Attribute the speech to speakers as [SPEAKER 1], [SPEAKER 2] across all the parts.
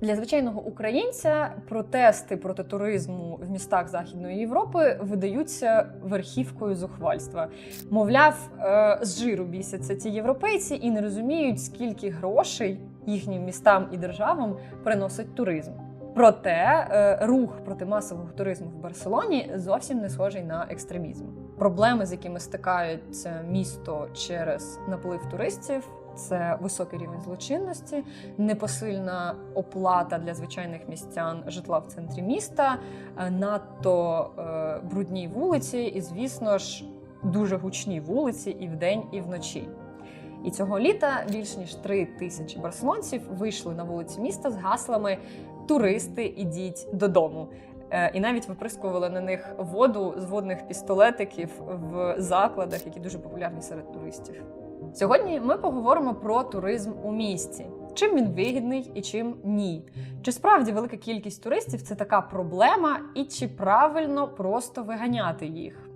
[SPEAKER 1] Для звичайного українця протести проти туризму в містах Західної Європи видаються верхівкою зухвальства. Мовляв, е, з жиру бісяться ці європейці і не розуміють, скільки грошей їхнім містам і державам приносить туризм. Проте е, рух проти масового туризму в Барселоні зовсім не схожий на екстремізм. Проблеми, з якими стикається місто через наплив туристів, це високий рівень злочинності, непосильна оплата для звичайних містян житла в центрі міста, е, надто е, брудні вулиці, і, звісно ж, дуже гучні вулиці і вдень, і вночі. І цього літа більш ніж три тисячі барселонців вийшли на вулиці міста з гаслами Туристи, ідіть додому. Е, І навіть виприскували на них воду з водних пістолетиків в закладах, які дуже популярні серед туристів. Сьогодні ми поговоримо про туризм у місті. Чим він вигідний і чим ні? Чи справді велика кількість туристів це така проблема, і чи правильно просто виганяти їх?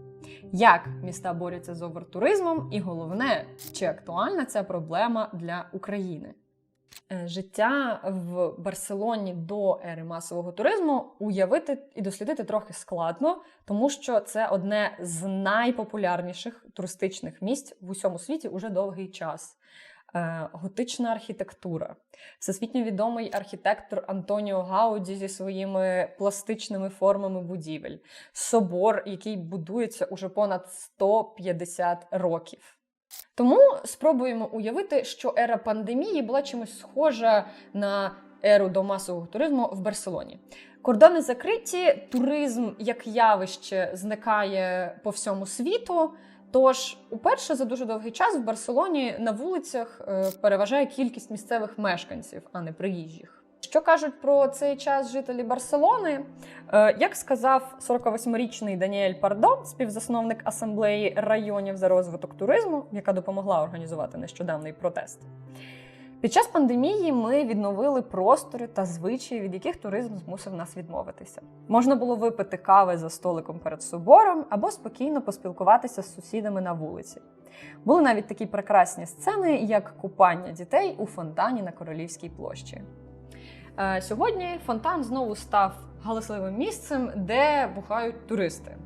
[SPEAKER 1] Як міста борються з овертуризмом, і головне, чи актуальна ця проблема для України? Е, Життя в Барселоні до ери масового туризму уявити і дослідити трохи складно, тому що це одне з найпопулярніших туристичних місць в усьому світі уже довгий час. Е, Готична архітектура, всесвітньо відомий архітектор Антоніо Гауді зі своїми пластичними формами будівель, собор, який будується уже понад 150 років. Тому спробуємо уявити, що ера пандемії була чимось схожа на еру до масового туризму в Барселоні. Кордони закриті, туризм як явище зникає по всьому світу. Тож, уперше за дуже довгий час в Барселоні на вулицях е, переважає кількість місцевих мешканців, а не приїжджих. Що кажуть про цей час жителі Барселони? Е, Як сказав 48-річний Даніель Пардо, співзасновник асамблеї районів за розвиток туризму, яка допомогла організувати нещодавний протест. Під час пандемії ми відновили простори та звичаї, від яких туризм змусив нас відмовитися. Можна було випити кави за столиком перед собором або спокійно поспілкуватися з сусідами на вулиці. Були навіть такі прекрасні сцени, як купання дітей у фонтані на Королівській площі. Е, Сьогодні фонтан знову став галасливим місцем, де бухають туристи.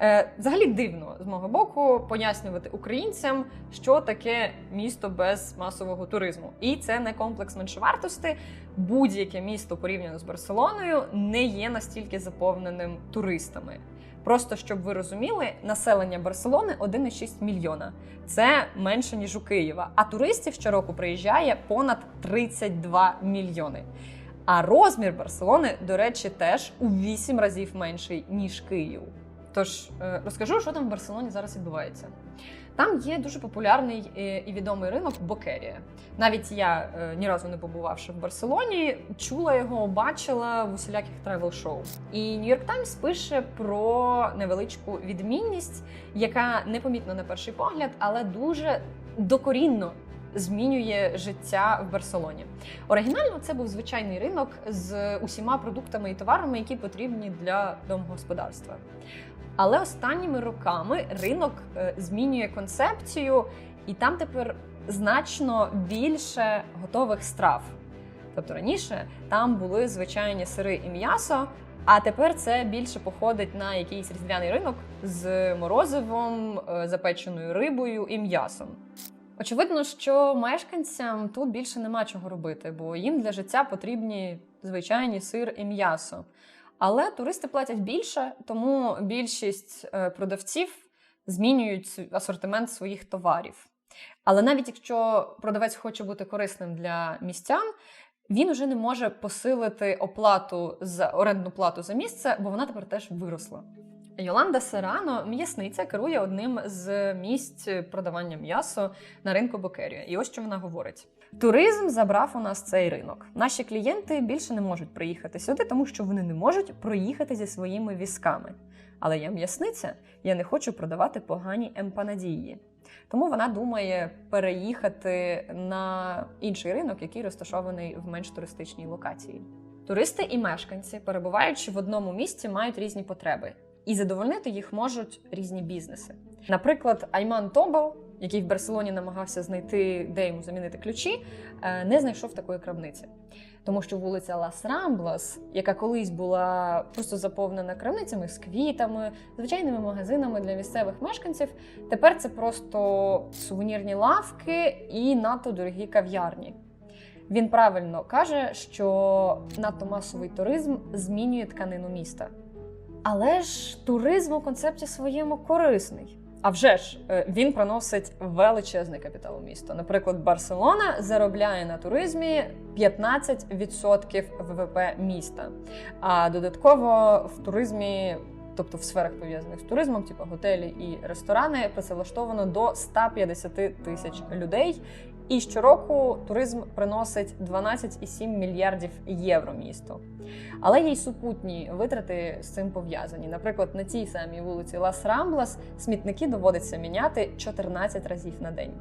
[SPEAKER 1] Е, Взагалі дивно з мого боку пояснювати українцям, що таке місто без масового туризму. І це не комплекс меншовартості. Будь-яке місто порівняно з Барселоною не є настільки заповненим туристами. Просто щоб ви розуміли, населення Барселони 1,6 мільйона. Це менше ніж у Києва. А туристів щороку приїжджає понад 32 мільйони. А розмір Барселони, до речі, теж у 8 разів менший ніж Київ. Тож е, розкажу, що там в Барселоні зараз відбувається. Там є дуже популярний е, і відомий ринок Бокерія. Навіть я, е, ні разу не побувавши в Барселоні, чула його, бачила в усіляких тревел-шоу. І Нью-Йорк Таймс пише про невеличку відмінність, яка непомітна на перший погляд, але дуже докорінно змінює життя в Барселоні. Оригінально це був звичайний ринок з усіма продуктами і товарами, які потрібні для домогосподарства. Але останніми роками ринок е, змінює концепцію, і там тепер значно більше готових страв. Тобто раніше там були звичайні сири і м'ясо, а тепер це більше походить на якийсь різдвяний ринок з морозивом, е, запеченою рибою і м'ясом. Очевидно, що мешканцям тут більше нема чого робити, бо їм для життя потрібні звичайні сир і м'ясо. Але туристи платять більше, тому більшість е, продавців змінюють асортимент своїх товарів. Але навіть якщо продавець хоче бути корисним для містян, він уже не може посилити оплату за орендну плату за місце, бо вона тепер теж виросла. Йоланда Серано, м'ясниця, керує одним з місць продавання м'ясо на ринку Бокерія. І ось що вона говорить: туризм забрав у нас цей ринок. Наші клієнти більше не можуть приїхати сюди, тому що вони не можуть проїхати зі своїми візками. Але я м'ясниця, я не хочу продавати погані емпанадії. Тому вона думає переїхати на інший ринок, який розташований в менш туристичній локації. Туристи і мешканці, перебуваючи в одному місці, мають різні потреби, і задовольнити їх можуть різні бізнеси. Наприклад, Айман Тобол, який в Барселоні намагався знайти, де йому замінити ключі, е, не знайшов такої крамниці. Тому що вулиця Лас Рамблас, яка колись була просто заповнена крамницями з квітами, звичайними магазинами для місцевих мешканців, тепер це просто сувенірні лавки і надто дорогі кав'ярні. Він правильно каже, що надто масовий туризм змінює тканину міста. Але ж туризм у концепті своєму корисний. А вже ж е, він приносить величезний капітал у місто. Наприклад, Барселона заробляє на туризмі 15% ВВП міста. А додатково в туризмі, тобто в сферах пов'язаних з туризмом, типу готелі і ресторани, працевлаштовано до 150 тисяч людей. І щороку туризм приносить 12,7 мільярдів євро місту. Але є й супутні витрати з цим пов'язані. Наприклад, на цій самій вулиці Лас Рамблас смітники доводиться міняти 14 разів на день.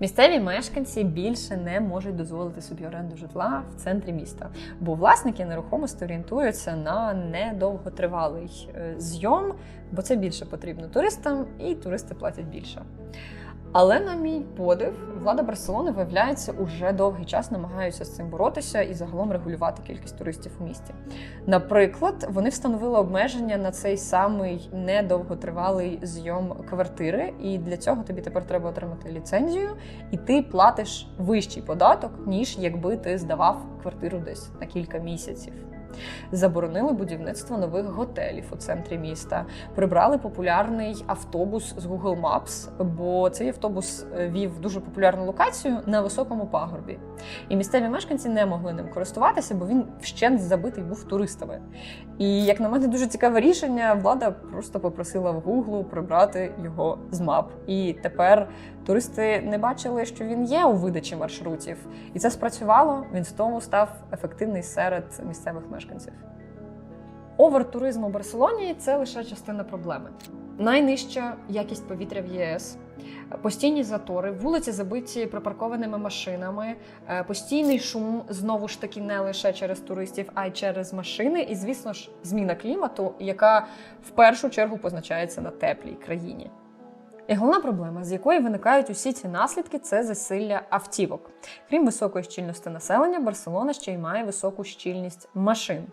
[SPEAKER 1] Місцеві мешканці більше не можуть дозволити собі оренду житла в центрі міста, бо власники нерухомості орієнтуються на недовготривалий е, зйом, бо це більше потрібно туристам, і туристи платять більше. Але на мій подив, влада Барселони виявляється уже довгий час намагаються з цим боротися і загалом регулювати кількість туристів у місті. Наприклад, вони встановили обмеження на цей самий недовготривалий зйом квартири, і для цього тобі тепер треба отримати ліцензію, і ти платиш вищий податок, ніж якби ти здавав квартиру десь на кілька місяців. Заборонили будівництво нових готелів у центрі міста. Прибрали популярний автобус з Google Maps, бо цей автобус е, вів дуже популярну локацію на високому пагорбі. І місцеві мешканці не могли ним користуватися, бо він вщент забитий був туристами. І як на мене, дуже цікаве рішення. Влада просто попросила в Google прибрати його з мап. І тепер туристи не бачили, що він є у видачі маршрутів. І це спрацювало. Він з тому став ефективний серед місцевих мешканців. Овертуризм у Барселоні це лише частина проблеми. Найнижча якість повітря в ЄС, постійні затори, вулиці забиті припаркованими машинами, е, постійний шум знову ж таки не лише через туристів, а й через машини. І, звісно ж, зміна клімату, яка в першу чергу позначається на теплій країні. І головна проблема, з якої виникають усі ці наслідки, це засилля автівок. Крім високої щільності населення, Барселона ще й має високу щільність машин.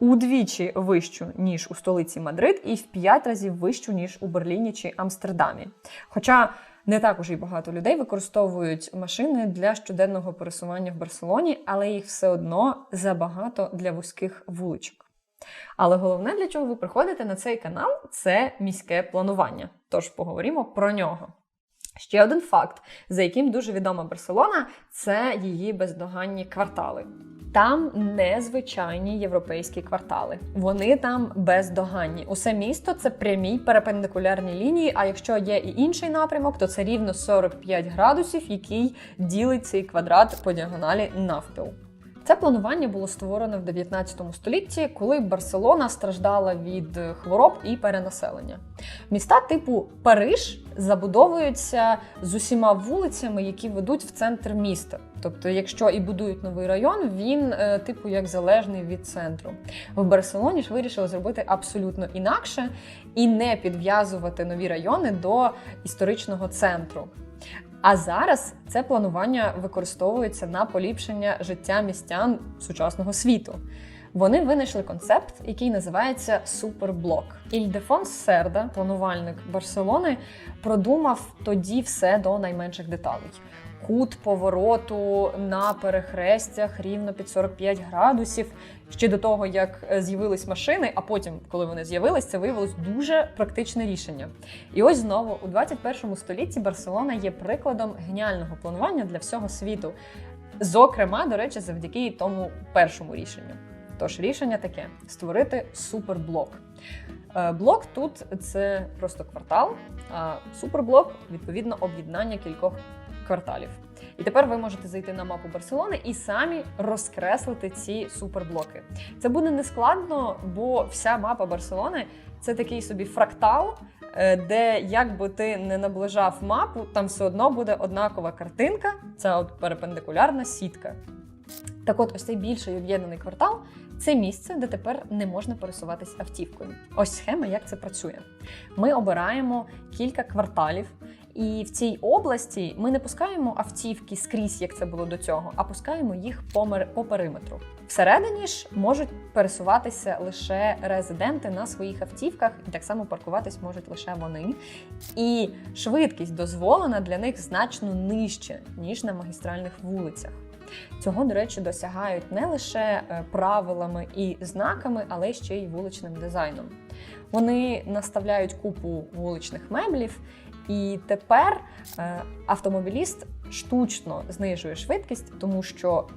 [SPEAKER 1] Удвічі вищу, ніж у столиці Мадрид, і в п'ять разів вищу, ніж у Берліні чи Амстердамі. Хоча не так уже й багато людей використовують машини для щоденного пересування в Барселоні, але їх все одно забагато для вузьких вуличок. Але головне, для чого ви приходите на цей канал, це міське планування. Тож поговоримо про нього. Ще один факт, за яким дуже відома Барселона, це її бездоганні квартали. Там незвичайні європейські квартали. Вони там бездоганні. Усе місто це прямі перпендикулярні лінії. А якщо є і інший напрямок, то це рівно 45 градусів, який ділить цей квадрат по діагоналі навпіл. Це планування було створено в 19 столітті, коли Барселона страждала від хвороб і перенаселення. Міста типу Париж забудовуються з усіма вулицями, які ведуть в центр міста. Тобто, якщо і будують новий район, він е, типу як залежний від центру. В Барселоні ж вирішили зробити абсолютно інакше і не підв'язувати нові райони до історичного центру. А зараз це планування використовується на поліпшення життя містян сучасного світу. Вони винайшли концепт, який називається суперблок. Ільдефонс Серда, планувальник Барселони, продумав тоді все до найменших деталей. Кут повороту на перехрестях рівно під 45 градусів. Ще до того, як з'явились машини, а потім, коли вони з'явились, це виявилось дуже практичне рішення. І ось знову у 21 столітті Барселона є прикладом геніального планування для всього світу. Зокрема, до речі, завдяки тому першому рішенню. Тож рішення таке: створити суперблок. Е, Блок тут це просто квартал, а суперблок відповідно об'єднання кількох кварталів. І тепер ви можете зайти на мапу Барселони і самі розкреслити ці суперблоки. Це буде нескладно, бо вся мапа Барселони це такий собі фрактал, е, де як би ти не наближав мапу, там все одно буде однакова картинка. Це от перпендикулярна сітка. Так от, ось цей більший об'єднаний квартал це місце, де тепер не можна пересуватись автівкою. Ось схема, як це працює. Ми обираємо кілька кварталів І в цій області ми не пускаємо автівки скрізь, як це було до цього, а пускаємо їх по, мер- по периметру. Всередині ж можуть пересуватися лише резиденти на своїх автівках, і так само паркуватись можуть лише вони. І швидкість дозволена для них значно нижче, ніж на магістральних вулицях. Цього, до речі, досягають не лише е, правилами і знаками, але ще й вуличним дизайном. Вони наставляють купу вуличних меблів, і тепер е, автомобіліст штучно знижує швидкість, тому що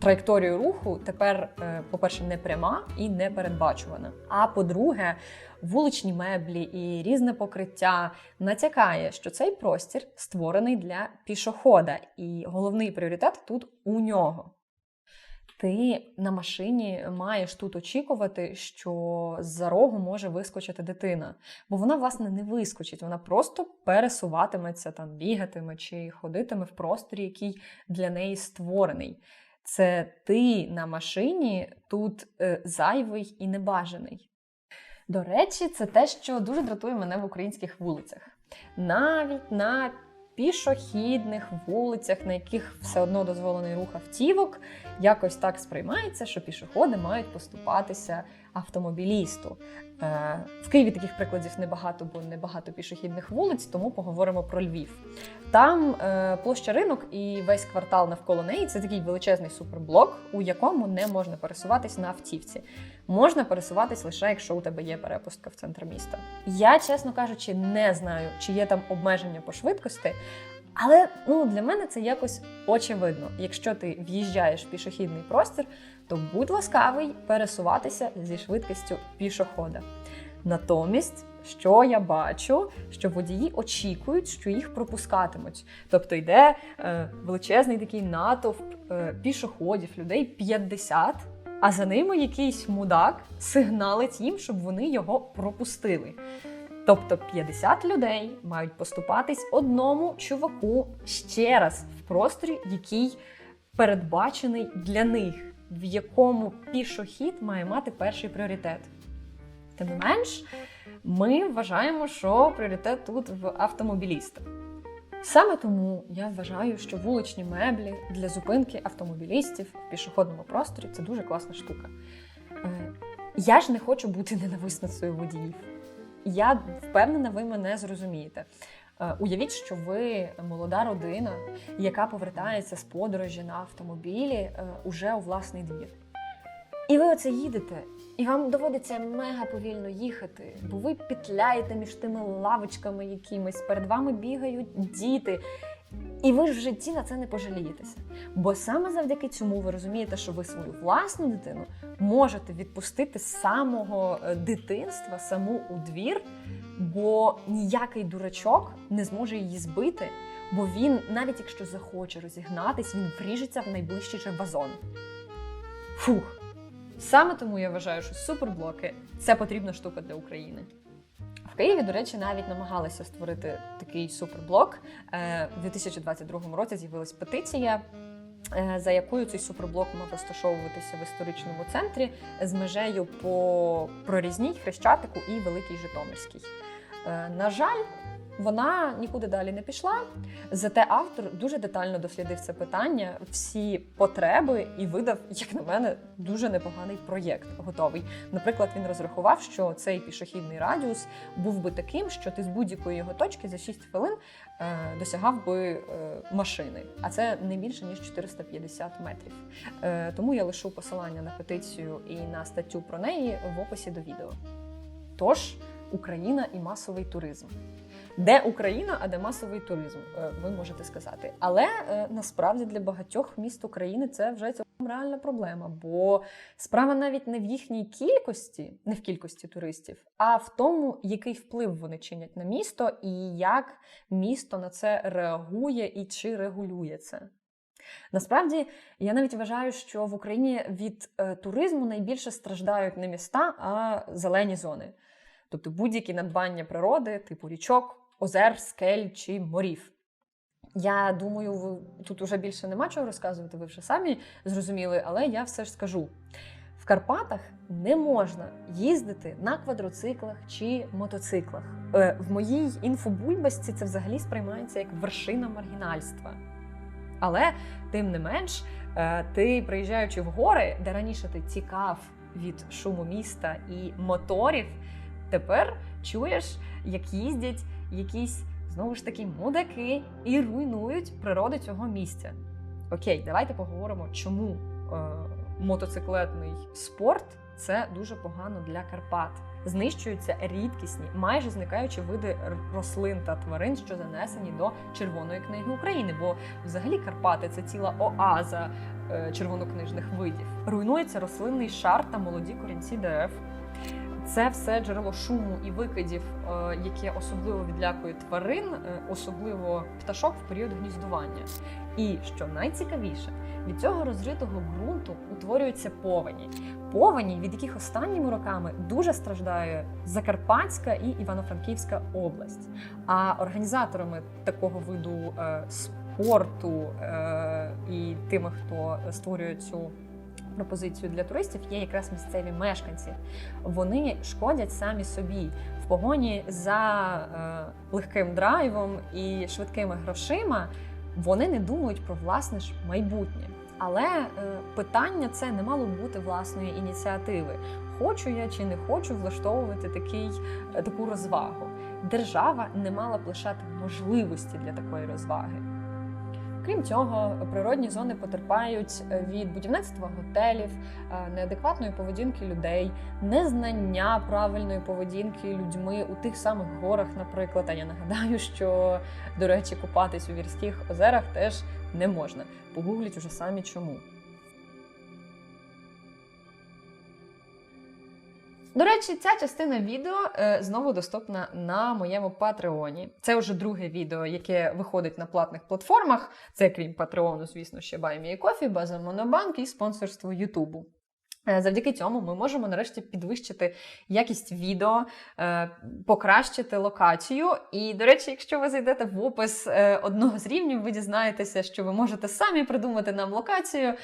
[SPEAKER 1] траєкторія руху тепер, е, по-перше, не пряма і не передбачувана. А по-друге, вуличні меблі і різне покриття натякає, що цей простір створений для пішохода, і головний пріоритет тут у нього. Ти на машині маєш тут очікувати, що з-за рогу може вискочити дитина, бо вона, власне, не вискочить, вона просто пересуватиметься, там, бігатиме чи ходитиме в просторі, який для неї створений. Це ти на машині тут е, зайвий і небажаний. До речі, це те, що дуже дратує мене в українських вулицях. Навіть на пішохідних вулицях, на яких все одно дозволений рух автівок, якось так сприймається, що пішоходи мають поступатися автомобілісту. Е, В Києві таких прикладів небагато, бо небагато пішохідних вулиць, тому поговоримо про Львів. Там е, площа ринок і весь квартал навколо неї це такий величезний суперблок, у якому не можна пересуватись на автівці. Можна пересуватись лише якщо у тебе є перепустка в центр міста. Я, чесно кажучи, не знаю, чи є там обмеження по швидкості. Але ну для мене це якось очевидно. Якщо ти в'їжджаєш в пішохідний простір, то будь ласкавий пересуватися зі швидкістю пішохода. Натомість, що я бачу, що водії очікують, що їх пропускатимуть. Тобто йде е, величезний такий натовп е, пішоходів, людей 50, а за ними якийсь мудак сигналить їм, щоб вони його пропустили. Тобто 50 людей мають поступатись одному чуваку ще раз в просторі, який передбачений для них, в якому пішохід має мати перший пріоритет. Тим не менш, ми вважаємо, що пріоритет тут в автомобіліста. Саме тому я вважаю, що вуличні меблі для зупинки автомобілістів в пішохідному просторі це дуже класна штука. Е, Я ж не хочу бути ненависницею водіїв. Я впевнена, ви мене зрозумієте. Е, Уявіть, що ви молода родина, яка повертається з подорожі на автомобілі е, уже у власний двір. І ви оце їдете, і вам доводиться мега повільно їхати, бо ви петляєте між тими лавочками якимись, перед вами бігають діти. І ви ж в житті на це не пожалієтеся. Бо саме завдяки цьому ви розумієте, що ви свою власну дитину можете відпустити з самого е, дитинства, саму у двір, бо ніякий дурачок не зможе її збити, бо він, навіть якщо захоче розігнатись, він вріжеться в найближчий же вазон. Фух. Саме тому я вважаю, що суперблоки це потрібна штука для України. В Києві, до речі, навіть намагалися створити такий суперблок. Е, У 2022 році з'явилась петиція, за якою цей суперблок мав розташовуватися в історичному центрі з межею по прорізній Хрещатику і Великій Житомирській. Е, На жаль, вона нікуди далі не пішла. Зате автор дуже детально дослідив це питання, всі потреби і видав, як на мене, дуже непоганий проєкт готовий. Наприклад, він розрахував, що цей пішохідний радіус був би таким, що ти з будь-якої його точки за 6 хвилин е, досягав би е, машини, а це не більше ніж 450 метрів. Е, тому я лишу посилання на петицію і на статтю про неї в описі до відео. Тож, Україна і масовий туризм. Де Україна, а де масовий туризм, е, ви можете сказати. Але е, насправді для багатьох міст України це вже цілком реальна проблема, бо справа навіть не в їхній кількості, не в кількості туристів, а в тому, який вплив вони чинять на місто і як місто на це реагує і чи регулює це. Насправді, я навіть вважаю, що в Україні від е, туризму найбільше страждають не міста, а зелені зони. Тобто будь-які надбання природи, типу річок, озер, скель чи морів. Я думаю, ви тут уже більше нема чого розказувати, ви вже самі зрозуміли, але я все ж скажу. В Карпатах не можна їздити на квадроциклах чи мотоциклах. Е, В моїй інфобульбасці це взагалі сприймається як вершина маргінальства. Але тим не менш, е, ти приїжджаючи в гори, де раніше ти тікав від шуму міста і моторів, тепер чуєш, як їздять якісь знову ж таки мудаки і руйнують природу цього місця. Окей, давайте поговоримо, чому е, мотоциклетний спорт це дуже погано для Карпат. Знищуються рідкісні, майже зникаючі види рослин та тварин, що занесені до Червоної книги України. Бо взагалі Карпати це ціла оаза е, червонокнижних видів. Руйнується рослинний шар та молоді корінці дерев. Це все джерело шуму і викидів, е, яке особливо відлякує тварин, е, особливо пташок в період гніздування. І що найцікавіше, від цього розритого ґрунту утворюються повені. Повені, від яких останніми роками дуже страждає Закарпатська і Івано-Франківська область. А організаторами такого виду е, спорту і тими, хто створює цю пропозицію для туристів, є якраз місцеві мешканці. Вони шкодять самі собі в погоні за е, легким драйвом і швидкими грошима. Вони не думають про власне ж майбутнє. Але е, питання це не мало бути власної ініціативи. Хочу я чи не хочу влаштовувати такий, е, таку розвагу. Держава не мала б лишати можливості для такої розваги. Крім цього, природні зони потерпають від будівництва готелів, е, неадекватної поведінки людей, незнання правильної поведінки людьми у тих самих горах, наприклад. А я нагадаю, що до речі, купатись у гірських озерах теж не можна. Погугліть уже самі чому. До речі, ця частина відео е, знову доступна на моєму Патреоні. Це вже друге відео, яке виходить на платних платформах. Це крім Патреону, звісно, ще BuyMeACoffee, база Монобанк і спонсорство Ютубу. Е, Завдяки цьому ми можемо нарешті підвищити якість відео, е, покращити локацію. І, до речі, якщо ви зайдете в опис одного з рівнів, ви дізнаєтеся, що ви можете самі придумати нам локацію.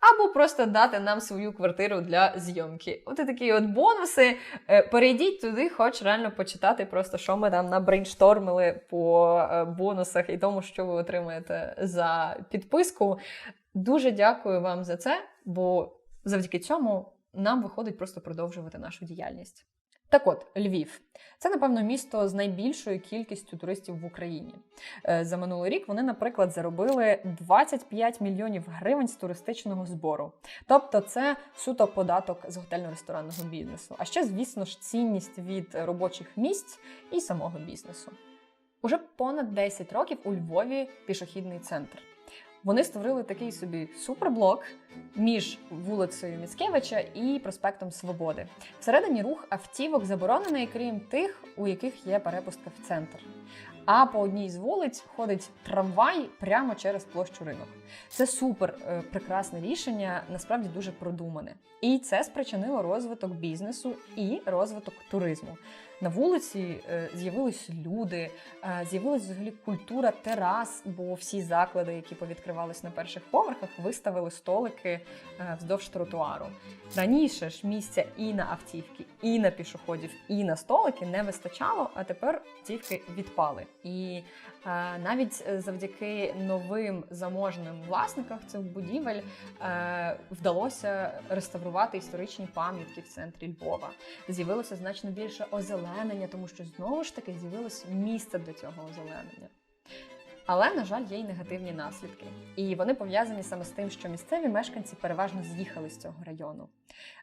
[SPEAKER 1] Або просто дати нам свою квартиру для зйомки. От і такі от бонуси. Е, Перейдіть туди, хоч реально почитати, просто що ми там набрейнштормили по е, бонусах і тому, що ви отримаєте за підписку. Дуже дякую вам за це, бо завдяки цьому нам виходить просто продовжувати нашу діяльність. Так от, Львів це, напевно, місто з найбільшою кількістю туристів в Україні. Е, За минулий рік вони, наприклад, заробили 25 мільйонів гривень з туристичного збору. Тобто, це суто податок з готельно-ресторанного бізнесу. А ще, звісно ж, цінність від робочих місць і самого бізнесу. Уже понад 10 років у Львові пішохідний центр. Вони створили такий собі суперблок між вулицею Міцкевича і проспектом Свободи. Всередині рух автівок заборонений, крім тих, у яких є перепустка в центр. А по одній з вулиць ходить трамвай прямо через площу ринок. Це супер е, прекрасне рішення, насправді дуже продумане. І це спричинило розвиток бізнесу і розвиток туризму. На вулиці е, з'явились люди, е, з'явилась взагалі культура терас, бо всі заклади, які повідкривались на перших поверхах, виставили столики е, вздовж тротуару. Раніше ж місця і на автівки, і на пішоходів, і на столики не вистачало, а тепер автівки відпали. І навіть завдяки новим заможним власникам цих будівель вдалося реставрувати історичні пам'ятки в центрі Львова. З'явилося значно більше озеленення, тому що знову ж таки з'явилось місце до цього озеленення. Але, на жаль, є й негативні наслідки. І вони пов'язані саме з тим, що місцеві мешканці переважно з'їхали з цього району.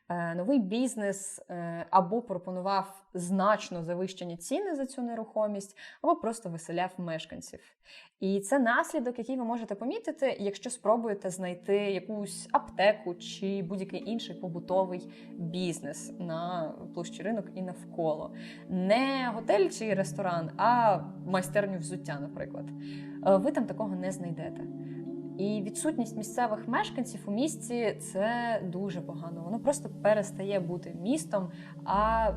[SPEAKER 1] Е, новий бізнес е, або пропонував значно завищені ціни за цю нерухомість, або просто виселяв мешканців. І це наслідок, який ви можете помітити, якщо спробуєте знайти якусь аптеку чи будь-який інший побутовий бізнес на площі ринок і навколо. Не готель чи ресторан, а майстерню взуття, наприклад. Е, Ви там такого не знайдете. І відсутність місцевих мешканців у місті це дуже погано. Воно просто перестає бути містом, а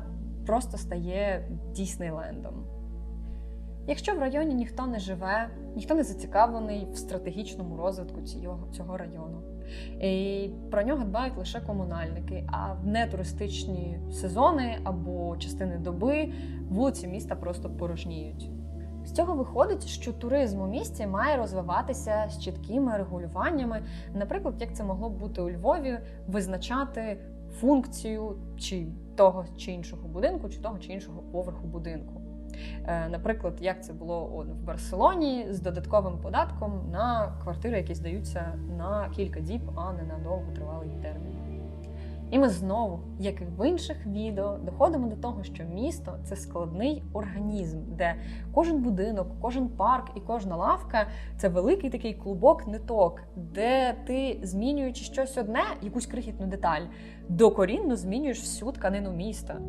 [SPEAKER 1] просто стає Діснейлендом. Якщо в районі ніхто не живе, ніхто не зацікавлений в стратегічному розвитку цього, цього району. І про нього дбають лише комунальники. А в нетуристичні сезони або частини доби вулиці міста просто порожніють. З цього виходить, що туризм у місті має розвиватися з чіткими регулюваннями, наприклад, як це могло б бути у Львові, визначати функцію чи того чи іншого будинку, чи того чи іншого поверху будинку. Е, Наприклад, як це було в Барселоні з додатковим податком на квартири, які здаються на кілька діб, а не на довготривалий термін. І ми знову, як і в інших відео, доходимо до того, що місто це складний організм, де кожен будинок, кожен парк і кожна лавка це великий такий клубок ниток, де ти, змінюючи щось одне, якусь крихітну деталь, докорінно змінюєш всю тканину міста.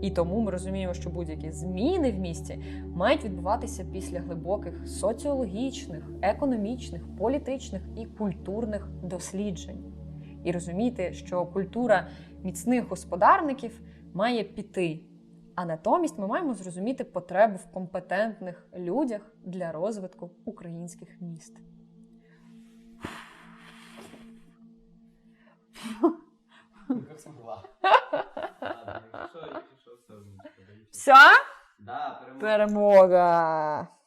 [SPEAKER 1] І тому ми розуміємо, що будь-які зміни в місті мають відбуватися після глибоких соціологічних, економічних, політичних і культурних досліджень. І розуміти, що культура міцних господарників має піти. А натомість ми маємо зрозуміти потребу в компетентних людях для розвитку українських міст. Все?
[SPEAKER 2] Да, перемога.
[SPEAKER 1] Перемога!